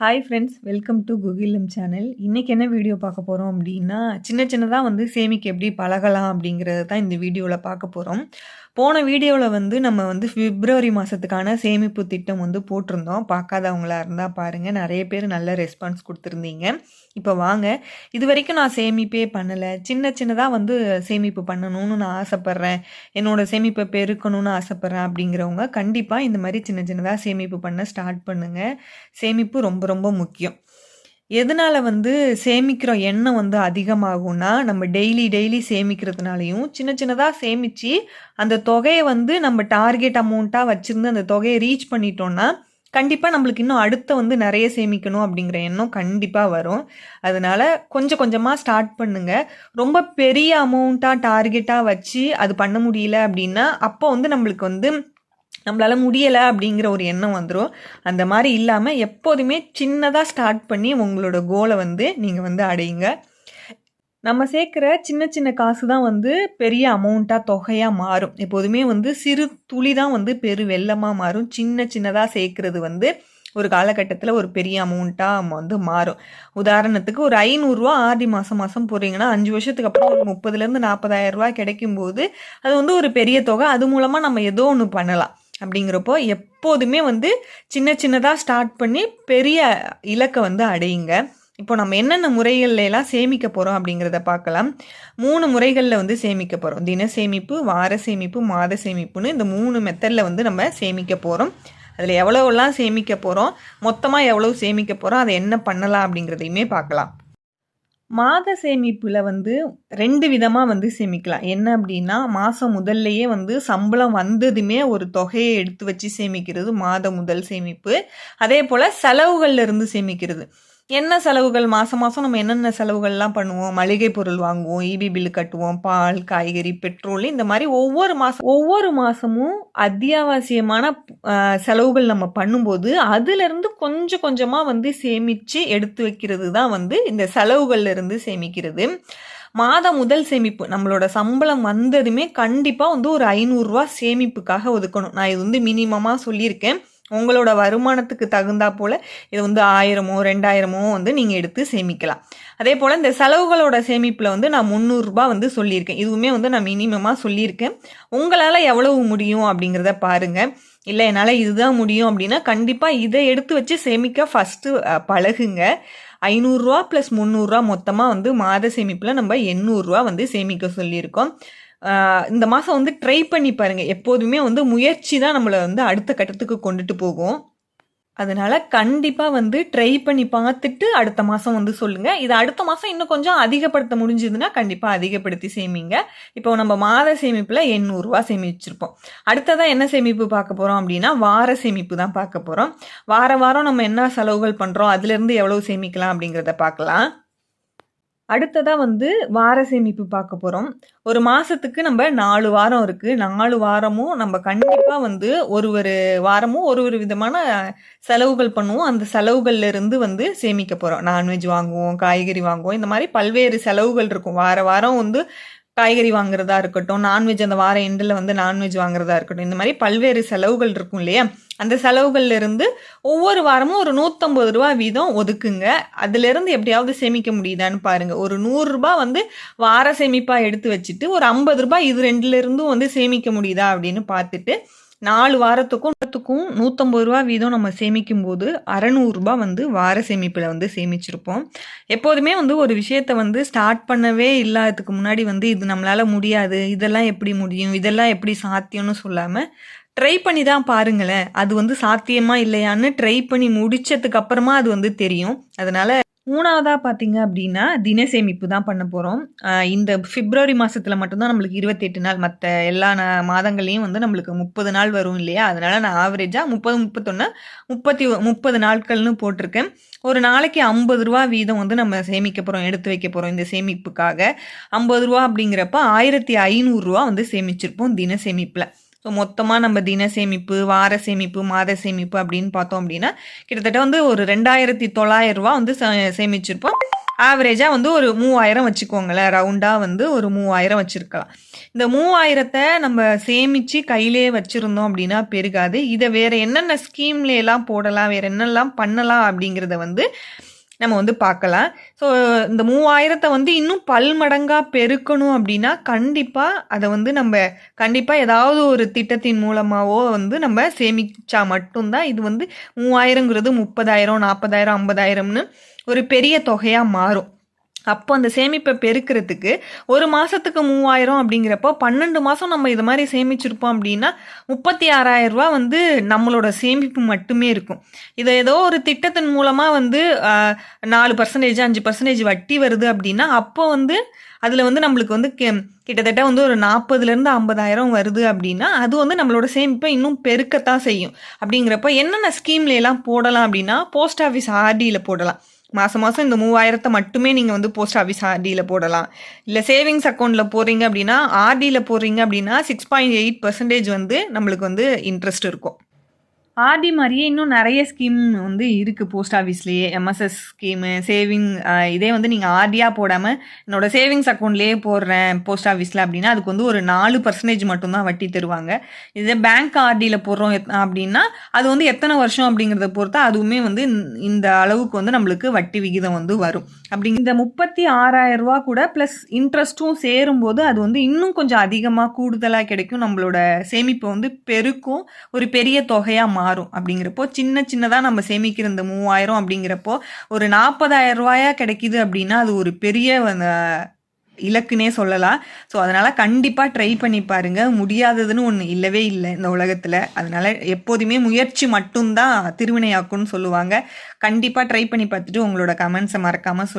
Hi friends welcome to குகிலம் channel இன்றைக்கி என்ன வீடியோ பார்க்க போகிறோம் அப்படின்னா சின்ன சின்னதாக வந்து சேமிக்க எப்படி பழகலாம் அப்படிங்கிறது தான் இந்த வீடியோவில் பார்க்க போகிறோம் போன வீடியோவில் வந்து நம்ம வந்து பிப்ரவரி மாதத்துக்கான சேமிப்பு திட்டம் வந்து போட்டிருந்தோம். பார்க்காதவங்களா இருந்தால் பாருங்கள் நிறைய பேர் நல்ல ரெஸ்பான்ஸ் கொடுத்துருந்தீங்க. இப்போ வாங்க. இது வரைக்கும் நான் சேமிப்பே பண்ணலை. சின்ன சின்னதாக வந்து சேமிப்பு பண்ணணும்னு நான் ஆசைப்பட்றேன். என்னோடய சேமிப்பை பெருக்கணும்னு ஆசைப்பட்றேன் அப்படிங்கிறவங்க கண்டிப்பாக இந்த மாதிரி சின்ன சின்னதாக சேமிப்பு பண்ண ஸ்டார்ட் பண்ணுங்கள் சேமிப்பு ரொம்ப ரொம்ப முக்கியம். எதனால் வந்து சேமிக்கிற எண்ணம் வந்து அதிகமாகும்னா நம்ம டெய்லி டெய்லி சேமிக்கிறதுனாலையும் சின்ன சின்னதாக சேமித்து அந்த தொகையை வந்து நம்ம டார்கெட் அமௌண்ட்டாக வச்சுருந்து அந்த தொகையை ரீச் பண்ணிட்டோன்னா கண்டிப்பாக நம்மளுக்கு இன்னும் அடுத்த வந்து நிறைய சேமிக்கணும் அப்படிங்கிற எண்ணம் கண்டிப்பாக வரும். அதனால கொஞ்சம் கொஞ்சமாக ஸ்டார்ட் பண்ணுங்கள் ரொம்ப பெரிய அமௌண்ட்டாக டார்கெட்டாக வச்சு அது பண்ண முடியல அப்படின்னா அப்போ வந்து நம்மளுக்கு வந்து நம்மளால் முடியலை அப்படிங்கிற ஒரு எண்ணம் வந்துடும் அந்த மாதிரி இல்லாமல் எப்போதுமே சின்னதாக ஸ்டார்ட் பண்ணி உங்களோட கோலை வந்து நீங்கள் வந்து அடையுங்க. நம்ம சேர்க்குற சின்ன சின்ன காசு தான் வந்து பெரிய அமௌண்ட்டாக தொகையாக மாறும். எப்போதுமே வந்து சிறு துளி தான் வந்து பெரு வெள்ளமாக மாறும். சின்ன சின்னதாக சேர்க்குறது வந்து ஒரு காலகட்டத்தில் ஒரு பெரிய அமௌண்ட்டாக வந்து மாறும். உதாரணத்துக்கு ஒரு ஐநூறுரூவா ஆடி மாதம் மாதம் போகிறீங்கன்னா அஞ்சு வருஷத்துக்கு அப்புறம் ஒரு முப்பதுலேருந்து நாற்பதாயிரரூவா கிடைக்கும்போது அது வந்து ஒரு பெரிய தொகை. அது மூலமாக நம்ம ஏதோ ஒன்று பண்ணலாம். அப்படிங்கிறப்போ எப்போதுமே வந்து சின்ன சின்னதாக ஸ்டார்ட் பண்ணி பெரிய இலக்கை வந்து அடையுங்க. இப்போ நம்ம என்னென்ன முறைகள்லாம் சேமிக்க போகிறோம் அப்படிங்கிறத பார்க்கலாம். மூணு முறைகளில் வந்து சேமிக்க போகிறோம் தின சேமிப்பு வார சேமிப்பு மாத சேமிப்புன்னு இந்த மூணு மெத்தடில் வந்து நம்ம சேமிக்க போகிறோம் அதில் எவ்வளோலாம் சேமிக்க போகிறோம் மொத்தமாக எவ்வளோ சேமிக்க போகிறோம் அதை என்ன பண்ணலாம் அப்படிங்கிறதையுமே பார்க்கலாம். மாத சேமிப்பில் வந்து ரெண்டு விதமாக வந்து சேமிக்கலாம். என்ன அப்படின்னா மாதம் முதல்லையே வந்து சம்பளம் வந்ததுமே ஒரு தொகையை எடுத்து வச்சு சேமிக்கிறது மாத முதல் சேமிப்பு. அதே போல் செலவுகளில் இருந்து சேமிக்கிறது. என்ன செலவுகள்? மாதம் மாதம் நம்ம என்னென்ன செலவுகள்லாம் பண்ணுவோம்? மளிகை பொருள் வாங்குவோம் இபி பில்லு கட்டுவோம் பால் காய்கறி பெட்ரோல் இந்த மாதிரி ஒவ்வொரு மாதம் ஒவ்வொரு மாதமும் அத்தியாவசியமான செலவுகள் நம்ம பண்ணும்போது அதுலேருந்து கொஞ்சம் கொஞ்சமாக வந்து சேமித்து எடுத்து வைக்கிறது தான் வந்து இந்த செலவுகள்லேருந்து சேமிக்கிறது. மாத முதல் சேமிப்பு நம்மளோட சம்பளம் வந்ததுமே கண்டிப்பாக வந்து ஒரு ஐநூறுரூவா சேமிப்புக்காக ஒதுக்கணும். நான் இது வந்து மினிமமாக சொல்லியிருக்கேன். உங்களோட வருமானத்துக்கு தகுந்தா போல் இது வந்து ஆயிரமோ ரெண்டாயிரமோ வந்து நீங்கள் எடுத்து சேமிக்கலாம். அதே போல் இந்த செலவுகளோட சேமிப்பில் வந்து நான் முந்நூறுரூபா வந்து சொல்லியிருக்கேன். இதுவுமே வந்து நான் மினிமமாக சொல்லியிருக்கேன். உங்களால் எவ்வளவு முடியும் அப்படிங்கிறத பாருங்கள் இல்லை என்னால் இதுதான் முடியும் அப்படின்னா கண்டிப்பாக இதை எடுத்து வச்சு சேமிக்க ஃபஸ்ட்டு பழகுங்க. ஐநூறுரூவா ப்ளஸ் முந்நூறுரூவா மொத்தமாக வந்து மாத சேமிப்பில் நம்ம எண்ணூறுரூவா வந்து சேமிக்க சொல்லியிருக்கோம். இந்த மாதம் வந்து ட்ரை பண்ணி பாருங்கள் எப்போதுமே வந்து முயற்சி தான் நம்மளை வந்து அடுத்த கட்டத்துக்கு கொண்டுட்டு போகும். அதனால கண்டிப்பாக வந்து ட்ரை பண்ணி பார்த்துட்டு அடுத்த மாதம் வந்து சொல்லுங்கள் இது அடுத்த மாதம் இன்னும் கொஞ்சம் அதிகப்படுத்த முடிஞ்சதுன்னா கண்டிப்பாக அதிகப்படுத்தி சேமிங்க. இப்போ நம்ம மாத சேமிப்பில் எண்ணூறுரூவா சேமிச்சிருப்போம். அடுத்ததாக என்ன சேமிப்பு பார்க்க போகிறோம் அப்படின்னா வார சேமிப்பு தான் பார்க்க போகிறோம் வார வாரம் நம்ம என்ன செலவுகள் பண்ணுறோம் அதுலேருந்து எவ்வளோ சேமிக்கலாம் அப்படிங்கிறத பார்க்கலாம். அடுத்ததாக வந்து வார சேமிப்பு பார்க்க போகிறோம் ஒரு மாதத்துக்கு நம்ம நாலு வாரம் இருக்குது நாலு வாரமும் நம்ம கண்டிப்பாக வந்து ஒரு ஒரு வாரமும் ஒரு ஒரு விதமான செலவுகள் பண்ணுவோம். அந்த செலவுகள்ல இருந்து வந்து சேமிக்க போகிறோம் நான்வெஜ் வாங்குவோம் காய்கறி வாங்குவோம். இந்த மாதிரி பல்வேறு செலவுகள் இருக்கும். வார வாரம் வந்து காய்கறி வாங்குறதா இருக்கட்டும் நான்வெஜ் அந்த வார எண்டில் வந்து நான்வெஜ் வாங்குறதா இருக்கட்டும் இந்த மாதிரி பல்வேறு செலவுகள் இருக்கும் இல்லையா? அந்த செலவுகள்ல இருந்து ஒவ்வொரு வாரமும் ஒரு நூற்றம்பது ரூபா வீதம் ஒதுக்குங்க. அதுலேருந்து எப்படியாவது சேமிக்க முடியுதான்னு பாருங்க. ஒரு நூறுரூபா வந்து வார சேமிப்பாக எடுத்து வச்சுட்டு ஒரு ஐம்பது ரூபாய் இது ரெண்டுலேருந்தும் வந்து சேமிக்க முடியுதா அப்படின்னு பார்த்துட்டு நாலு வாரத்துக்கும் வாரத்துக்கும் நூற்றம்பது ரூபா வீதம் நம்ம சேமிக்கும் போது அறநூறுரூபா வந்து வார சேமிப்பில் வந்து சேமிச்சிருப்போம். எப்போதுமே வந்து ஒரு விஷயத்த வந்து ஸ்டார்ட் பண்ணவே இல்லாததுக்கு முன்னாடி வந்து இது நம்மளால் முடியாது இதெல்லாம் எப்படி முடியும் இதெல்லாம் எப்படி சாத்தியம்னு சொல்லாமல் ட்ரை பண்ணி தான் பாருங்களேன். அது வந்து சாத்தியமா இல்லையான்னு ட்ரை பண்ணி முடிச்சதுக்கு அப்புறமா அது வந்து தெரியும். அதனால மூணாவதாக பார்த்தீங்க அப்படின்னா தின சேமிப்பு தான் பண்ண போகிறோம் இந்த பிப்ரவரி மாதத்தில் மட்டும்தான் நம்மளுக்கு இருபத்தெட்டு நாள். மற்ற எல்லா மாதங்கள்லேயும் வந்து நம்மளுக்கு முப்பது நாள் வரும் இல்லையா? அதனால் நான் ஆவரேஜாக முப்பது முப்பத்தொன்று முப்பத்தி முப்பது நாட்கள்னு போட்டிருக்கேன். ஒரு நாளைக்கு ஐம்பது ரூபா வீதம் வந்து நம்ம சேமிக்க போகிறோம் எடுத்து வைக்க போகிறோம் இந்த சேமிப்புக்காக. ஐம்பது ரூபா அப்படிங்கிறப்ப ஆயிரத்தி ஐநூறுரூவா வந்து சேமிச்சிருப்போம் தின சேமிப்பில். ஸோ மொத்தமாக நம்ம தின சேமிப்பு வார சேமிப்பு மாத சேமிப்பு அப்படின்னு பார்த்தோம் அப்படின்னா கிட்டத்தட்ட வந்து ஒரு ரெண்டாயிரத்தி தொள்ளாயிரம் ரூபா வந்து சேமிச்சிருப்போம். ஆவரேஜாக வந்து ஒரு மூவாயிரம் வச்சுக்கோங்களேன். ரவுண்டாக வந்து ஒரு மூவாயிரம் வச்சுருக்கலாம். இந்த மூவாயிரத்தை நம்ம சேமித்து கையிலே வச்சுருந்தோம் அப்படின்னா பெருகாது. இதை வேறு என்னென்ன ஸ்கீம்ல எல்லாம் போடலாம் வேறு என்னெல்லாம் பண்ணலாம் அப்படிங்கிறத வந்து நம்ம வந்து பார்க்கலாம். ஸோ இந்த மூவாயிரத்தை வந்து இன்னும் பல்மடங்காக பெருக்கணும் அப்படின்னா கண்டிப்பாக அதை வந்து நம்ம கண்டிப்பாக ஏதாவது ஒரு திட்டத்தின் மூலமாகவோ வந்து நம்ம சேமிச்சா மட்டும்தான் இது வந்து மூவாயிரங்கிறது முப்பதாயிரம் நாற்பதாயிரம் ஐம்பதாயிரம்னு ஒரு பெரிய தொகையாக மாறும். அப்போ அந்த சேமிப்பை பெருக்கிறதுக்கு ஒரு மாதத்துக்கு மூவாயிரம் அப்படிங்கிறப்போ பன்னெண்டு மாதம் நம்ம இது மாதிரி சேமிச்சிருப்போம் அப்படின்னா முப்பத்தி ஆறாயிரம் ரூபா வந்து நம்மளோட சேமிப்பு மட்டுமே இருக்கும். இதை ஏதோ ஒரு திட்டத்தின் மூலமாக வந்து நாலு பர்சன்டேஜ் அஞ்சு பர்சன்டேஜ் வட்டி வருது அப்படின்னா அப்போ வந்து அதில் வந்து நம்மளுக்கு வந்து கிட்டத்தட்ட வந்து ஒரு நாற்பதுலேருந்து ஐம்பதாயிரம் வருது அப்படின்னா அது வந்து நம்மளோட சேமிப்பை இன்னும் பெருக்கத்தான் செய்யும். அப்படிங்கிறப்ப என்னென்ன ஸ்கீம்ல எல்லாம் போடலாம் அப்படின்னா போஸ்ட் ஆஃபீஸ் ஆர்டியில் போடலாம். மாதம் மாதம் இந்த மூவாயிரத்தை மட்டுமே நீங்கள் வந்து போஸ்ட் ஆஃபீஸ் ஆர்டியில் போடலாம். இல்லை சேவிங்ஸ் அக்கௌண்ட்டில் போடுறீங்க அப்படின்னா ஆர்டியில் போடுறீங்க அப்படின்னா சிக்ஸ் பாயிண்ட் எயிட் பர்சன்டேஜ் வந்து நம்மளுக்கு வந்து இன்ட்ரெஸ்ட் இருக்கும். ஆர்டி மாதிரியே இன்னும் நிறைய ஸ்கீம் வந்து இருக்குது போஸ்ட் ஆஃபீஸ்லேயே எம்எஸ்எஸ் ஸ்கீமு சேவிங் இதே வந்து நீங்கள் ஆர்டியாக போடாமல் என்னோடய சேவிங்ஸ் அக்கௌண்ட்லேயே போடுறேன் போஸ்ட் ஆஃபீஸில் அப்படின்னா அதுக்கு வந்து ஒரு நாலு பர்சன்டேஜ் மட்டும்தான் வட்டி தருவாங்க. இதே பேங்க் ஆர்டியில் போடுறோம் எத்- அப்படின்னா அது வந்து எத்தனை வருஷம் அப்படிங்கிறத பொறுத்தா அதுவுமே வந்து இந்த- இந்த அளவுக்கு வந்து நம்மளுக்கு வட்டி விகிதம் வந்து வரும். அப்படி இந்த முப்பத்தி ஆறாயிரம் ரூபா கூட ப்ளஸ் இன்ட்ரெஸ்ட்டும் சேரும்போது அது வந்து இன்னும் கொஞ்சம் அதிகமாக கூடுதலாக கிடைக்கும். நம்மளோட சேமிப்பு வந்து பெருக்கும். ஒரு பெரிய தொகையாக மாறும் அப்படிங்கிறப்போ சின்ன சின்னதாக நம்ம சேமிக்கிற இந்த மூவாயிரம் அப்படிங்கிறப்போ ஒரு நாற்பதாயிரம் ரூபாயா கிடைக்குது அப்படின்னா அது ஒரு பெரிய இலக்குனே சொல்லலாம். ஸோ அதனால் கண்டிப்பாக ட்ரை பண்ணி பாருங்க. முடியாததுன்னு ஒன்று இல்லவே இல்லை இந்த உலகத்தில். அதனால் எப்போதுமே முயற்சி மட்டும்தான் திருவினையாக்கும்னு சொல்லுவாங்க. கண்டிப்பாக ட்ரை பண்ணி பார்த்துட்டு உங்களோட கமெண்ட்ஸை மறக்காமல்